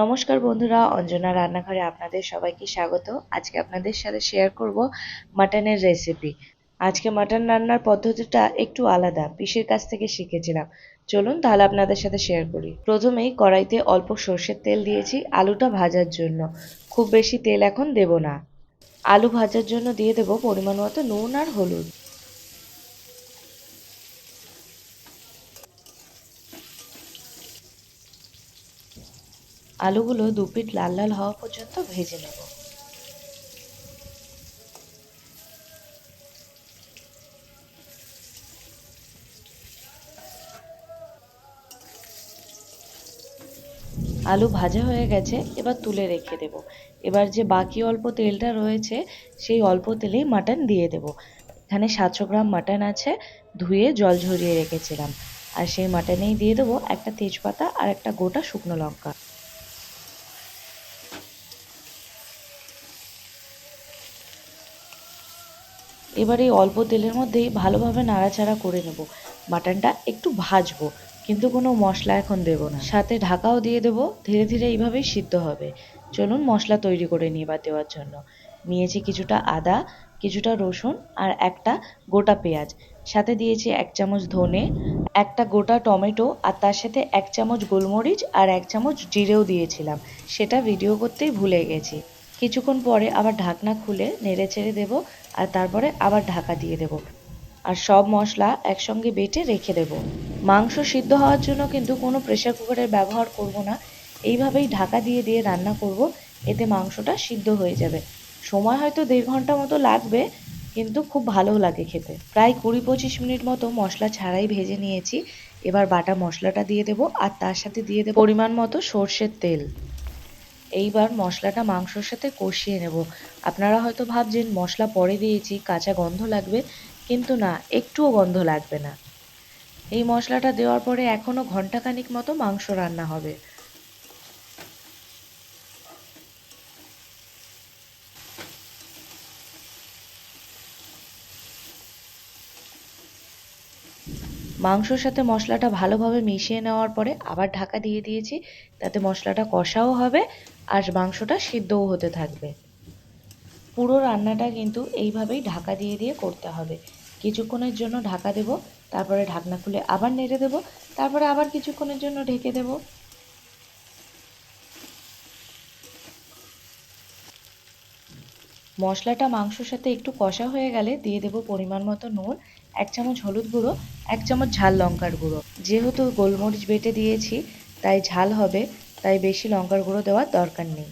নমস্কার বন্ধুরা, অঞ্জনা রান্নাঘরে আপনাদের সবাইকে স্বাগত। আজকে আপনাদের সাথে শেয়ার করব মাটনের রেসিপি আজকে মাটন রান্নার পদ্ধতিটা একটু আলাদা, পিসের কাছ থেকে শিখেছিলাম। চলুন তাহলে আপনাদের সাথে শেয়ার করি। প্রথমেই কড়াইতে অল্প সর্ষের তেল দিয়েছি, আলুটা ভাজার জন্য। খুব বেশি তেল এখন দেব না। আলু ভাজার জন্য দিয়ে দেব পরিমাণ মতো নুন আর হলুদ। আলুগুলো দু পিঠ লাল লাল হওয়া পর্যন্ত ভেজে নেব। আলু ভাজা হয়ে গেছে, এবার তুলে রেখে দেব। এবার যে বাকি অল্প তেলটা রয়েছে, সেই অল্প তেলেই মাটন দিয়ে দেব। এখানে সাতশো গ্রাম মাটন আছে, ধুয়ে জল ঝরিয়ে রেখেছিলাম। আর সেই মাটনেই দিয়ে দেবো একটা তেজপাতা আর একটা গোটা শুকনো লঙ্কা। এবার এই অল্প তেলের মধ্যেই ভালোভাবে নাড়াচাড়া করে নেব। মাটনটা একটু ভাজবো, কিন্তু কোনো মশলা এখন দেব না। সাথে ঢাকাও দিয়ে দেবো, ধীরে ধীরে এইভাবেই সিদ্ধ হবে। চলুন মশলা তৈরি করে নিই বা দেওয়ার জন্য। নিয়েছি কিছুটা আদা, কিছুটা রসুন আর একটা গোটা পেঁয়াজ। সাথে দিয়েছি এক চামচ ধনে, একটা গোটা টমেটো আর তার সাথে এক চামচ গোলমরিচ আর এক চামচ জিরেও দিয়েছিলাম। সেটা ভিডিও করতেই ভুলে গেছি। কিছুক্ষণ পরে আবার ঢাকনা খুলে নেড়ে চেড়ে দেবো আর তারপরে আবার ঢাকা দিয়ে দেব। আর সব মশলা একসঙ্গে বেটে রেখে দেব। মাংস সিদ্ধ হওয়ার জন্য কিন্তু কোনো প্রেশার কুকারের ব্যবহার করব না। এইভাবেই ঢাকা দিয়ে দিয়ে রান্না করব। এতে মাংসটা সিদ্ধ হয়ে যাবে। সময় হয়তো দেড় ঘণ্টা মতো লাগবে, কিন্তু খুব ভালো লাগে খেতে। প্রায় কুড়ি পঁচিশ মিনিট মতো মশলা ছাড়াই ভেজে নিয়েছি। এবার বাটা মশলাটা দিয়ে দেবো আর তার সাথে দিয়ে দেবো পরিমাণ মতো সর্ষের তেল। এইবার মশলাটা মাংসর সাথে কষিয়ে নেব। আপনারা হয়তো ভাবছেন, মশলা পরে দিয়েছি, কাঁচা গন্ধ লাগবে, কিন্তু না, একটুও গন্ধ লাগবে না। এই মশলাটা দেওয়ার পরে এখনও ঘন্টাখানিক মতো মাংস রান্না হবে। মাংসর সাথে মশলাটা ভালোভাবে মিশিয়ে নেওয়ার পরে আবার ঢাকা দিয়ে দিয়েছি, তাতে মশলাটা কষাও হবে। আর মাংসটা সিদ্ধও হতে থাকবে। পুরো রান্নাটা কিন্তু এইভাবেই ঢাকা দিয়ে দিয়ে করতে হবে। কিছুক্ষণের জন্য ঢাকা দেব, তারপরে ঢাকনা খুলে আবার নেড়ে দেব, তারপরে আবার কিছুক্ষণের জন্য ঢেকে দেব। মশলাটা মাংসর সাথে একটু কষা হয়ে গেলে দিয়ে দেব পরিমাণ মতো নুন, এক চামচ হলুদ গুঁড়ো, এক চামচ ঝাল লঙ্কার গুঁড়ো। যেহেতু গোলমরিচ বেটে দিয়েছি, তাই ঝাল হবে। তাই বেশি লঙ্কার গুঁড়ো দেওয়ার দরকার নেই।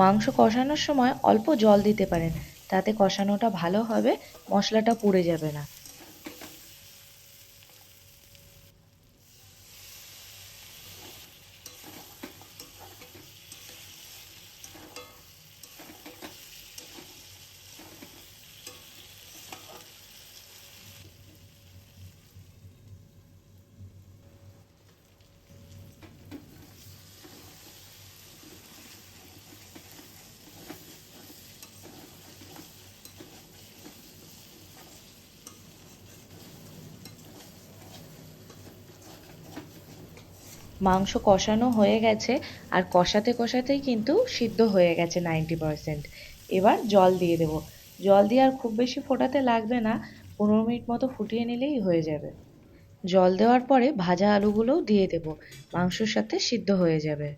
মাংস কষানোর সময় অল্প জল দিতে পারেন, তাতে কষানোটা ভালো হবে, মশলাটা পুড়ে যাবে না। মাংস কষানো হয়ে গেছে আর কষাতে কষাতেই কিন্তু সিদ্ধ হয়ে গেছে নাইনটি পারসেন্ট। এবার জল দিয়ে দেবো। জল দিয়ে আর খুব বেশি ফোটাতে লাগবে না, পনেরো মিনিট মতো ফুটিয়ে নিলেই হয়ে যাবে। জল দেওয়ার পরে ভাজা আলুগুলোও দিয়ে দেব, মাংসর সাথে সিদ্ধ হয়ে যাবে।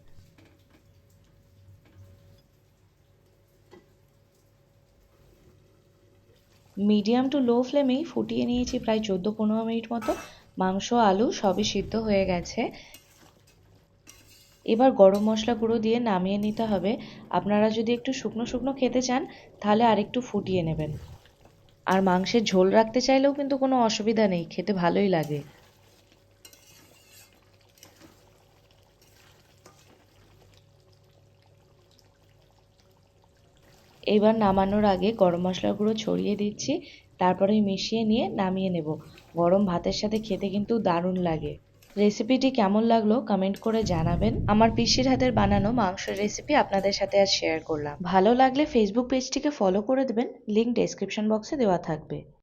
মিডিয়াম টু লো ফ্লেমেই ফুটিয়ে নিয়েছি প্রায় চোদ্দ পনেরো মিনিট মতো। মাংস, আলু সবই সিদ্ধ হয়ে গেছে। এবার গরম মশলা গুঁড়ো দিয়ে নামিয়ে নিতে হবে। আপনারা যদি একটু শুকনো শুকনো খেতে চান, তাহলে আরেকটু ফুটিয়ে নেবেন। আর মাংসের ঝোল রাখতে চাইলেও কিন্তু কোনো অসুবিধা নেই, খেতে ভালোই লাগে। এবার নামানোর আগে গরম মশলার গুঁড়ো ছড়িয়ে দিচ্ছি, তারপরে মিশিয়ে নিয়ে নামিয়ে নেব। গরম ভাতের সাথে খেতে কিন্তু দারুণ লাগে। রেসিপিটি কেমন লাগল কমেন্ট করে জানাবেন। আমার পিসির হাতের বানানো মাংসের রেসিপি আপনাদের সাথে আর শেয়ার করলাম। ভালো লাগলে ফেসবুক পেজটিকে ফলো করে দেবেন। লিঙ্ক ডেসক্রিপশন বক্সে দেওয়া থাকবে।